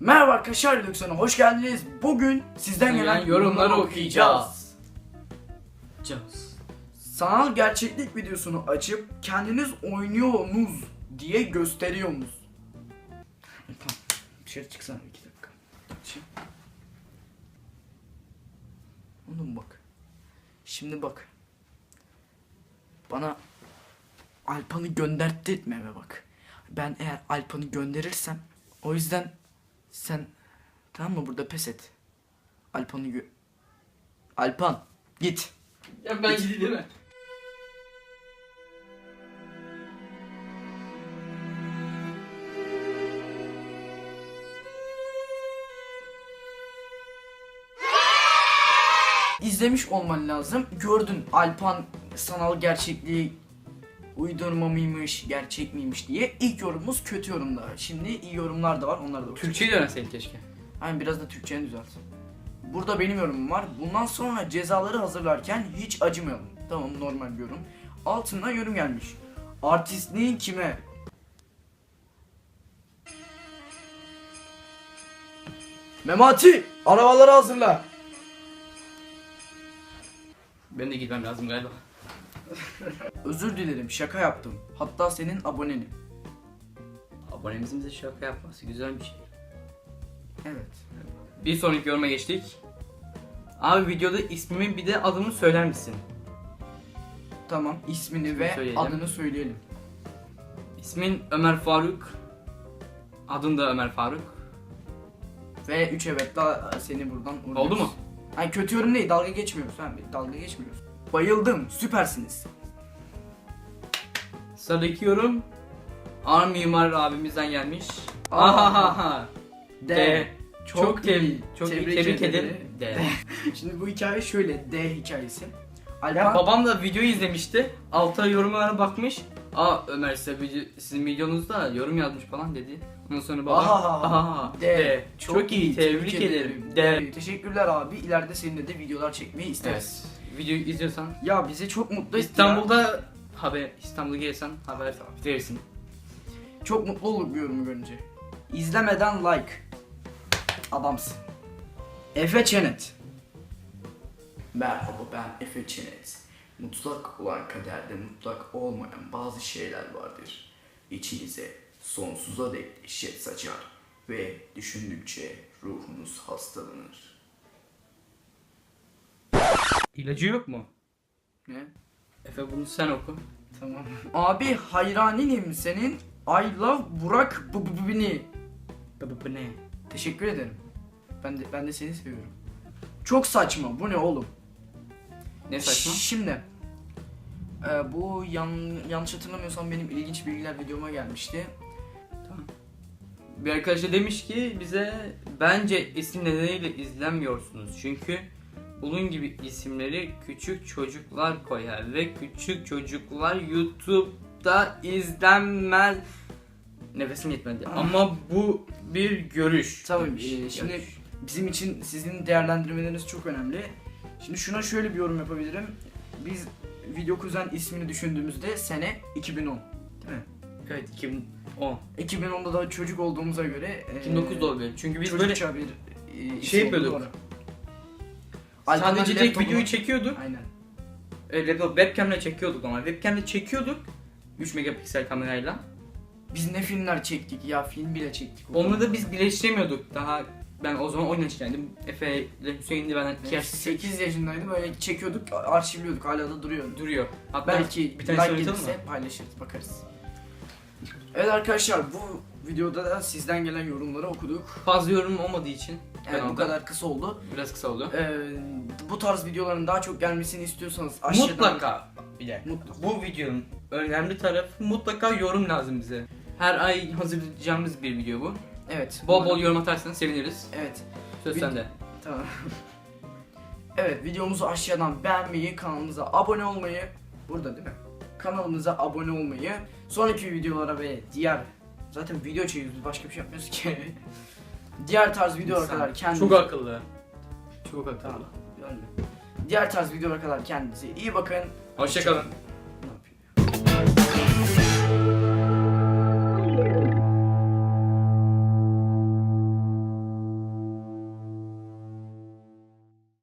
Merhaba arkadaşlar Lükson'a hoş geldiniz. Bugün sizden gelen yorumları okuyacağız. Caz. Sanal gerçeklik videosunu açıp kendiniz oynuyorsunuz diye gösteriyorsunuz. Tamam. Dışarı çıksana iki dakika. Şimdi. Oğlum bak. Şimdi bak. Bana Alpan'ı gönderttirme bak. Ben eğer Alpan'ı gönderirsem o yüzden sen tamam mı burada pes et. Alpan'ı gö... Alpan git. Ya ben gideyim değil mi? İzlemiş olman lazım. Gördün Alpan sanal gerçekliği uydurma mıymış, gerçek miymiş diye. İlk yorumumuz kötü yorumlar. Şimdi iyi yorumlar da var. Onları da okuyacağız. Türkçeyi öğrenseydin keşke. Aynen biraz da Türkçeni düzelt. Burada benim yorumum var. Bundan sonra cezaları hazırlarken hiç acımayalım. Tamam normal bir yorum. Altına yorum gelmiş. Artistliğin kime? Memati! Arabaları hazırla. Ben de gitmem lazım galiba. Özür dilerim şaka yaptım. Hatta senin abonenim. Abonemizin bize şaka yapması güzel bir şey. Evet. Bir sonraki yoruma geçtik. Abi videoda ismimi bir de adımı söyler misin? Tamam ismini ve söyleyelim. adını söyleyelim. İsmin Ömer Faruk. Adın da Ömer Faruk. Ve 3 evet daha seni buradan uğurluyoruz. Oldu mu? Hani kötü yorum değil dalga geçmiyoruz ha dalga geçmiyoruz. Bayıldım süpersiniz. Sıradaki yorum Ar Mimar abimizden gelmiş. Ahahaha. D. D. Çok, Çok tebrik, çok Tebrik tebrik ederim. ederim. D. Şimdi bu hikaye şöyle D hikayesi. Alpan Ya babam da videoyu izlemişti. Alta yorumlara bakmış. Aa Ömer size video, sizin videonuzda yorum yazmış falan dedi. Ondan sonra babam Ahaha. Ahaha. D. D. Çok, iyi, tebrik, ederim. D. Teşekkürler abi. İleride seninle de videolar çekmeyi isteriz. Evet. Videoyu izliyorsan Ya bizi çok mutlu etti ya. İstanbul'da haber İstanbul'a gelirsen haber verirsin. Çok mutlu olduk bu yorumu görünce. İzlemeden like. Adamsın. Efe Çenet. Merhaba ben Efe Çenet. Mutlak olan kaderde mutlak olmayan bazı şeyler vardır. İçinize sonsuza dek dehşet saçar ve düşündükçe ruhunuz hastalanır. İlacı yok mu? Ne? Efe bunu sen oku. Tamam. Abi hayraninim senin. I love Burak bu- bu- bu- beni. Bu, bu, bu ne? Teşekkür ederim. Ben de ben de seni seviyorum. Çok saçma. Bu ne oğlum? Ne saçma? Şimdi e, bu yan, yanlış hatırlamıyorsam benim ilginç bilgiler videoma gelmişti. Tamam. Bir arkadaş da demiş ki bize bence isim nedeniyle izlenmiyorsunuz. Çünkü bunun gibi isimleri küçük çocuklar koyar ve küçük çocuklar YouTube'da izlenmez. Nefesim yetmedi. Ama bu bir görüş. Tabii, e, şimdi- Görüş. Bizim için sizin değerlendirmeleriniz çok önemli. Şimdi şuna şöyle bir yorum yapabilirim. Biz Video Kuzen ismini düşündüğümüzde sene 2010. Değil mi? Evet 2010. 2010'da da çocuk olduğumuza göre e, 2009 da olabilir. Çünkü biz böyle bir e, şey yapıyorduk. Sadece tek videoyu çekiyorduk. Aynen. E, laptop webcam'le çekiyorduk ama webcam'le çekiyorduk 3 megapiksel kamerayla. Biz ne filmler çektik ya film bile çektik. Onları da biz birleştiremiyorduk. Daha ben o zaman oyun açıktaydım. Efe ile Hüseyin de benden 2 yaş 8 yaşındaydım böyle çekiyorduk arşivliyorduk hala da duruyor. duruyor. Hatta Belki bir tane like gelirse paylaşırız bakarız. Evet arkadaşlar bu videoda da sizden gelen yorumları okuduk. Fazla yorum olmadığı için Evet bu kadar kısa oldu. biraz kısa oldu. Ee, bu tarz videoların daha çok gelmesini istiyorsanız aşağıdan Mutlaka bir de Mutlaka. bu videonun önemli tarafı mutlaka yorum lazım bize. Her ay hazırlayacağımız bir video bu. Evet. Bol bol yorum atarsanız seviniriz. Evet. Söz Vid- sende. Tamam. evet videomuzu aşağıdan beğenmeyi, kanalımıza abone olmayı, burada değil mi? Kanalımıza abone olmayı, sonraki videolara ve diğer zaten video çekiyoruz başka bir şey yapmıyoruz ki. diğer tarz videolara İnsan kadar kendinize Çok akıllı. Çok akıllı. Tamam. Diğer tarz videolara kadar kendinize iyi bakın. Hoşçakalın.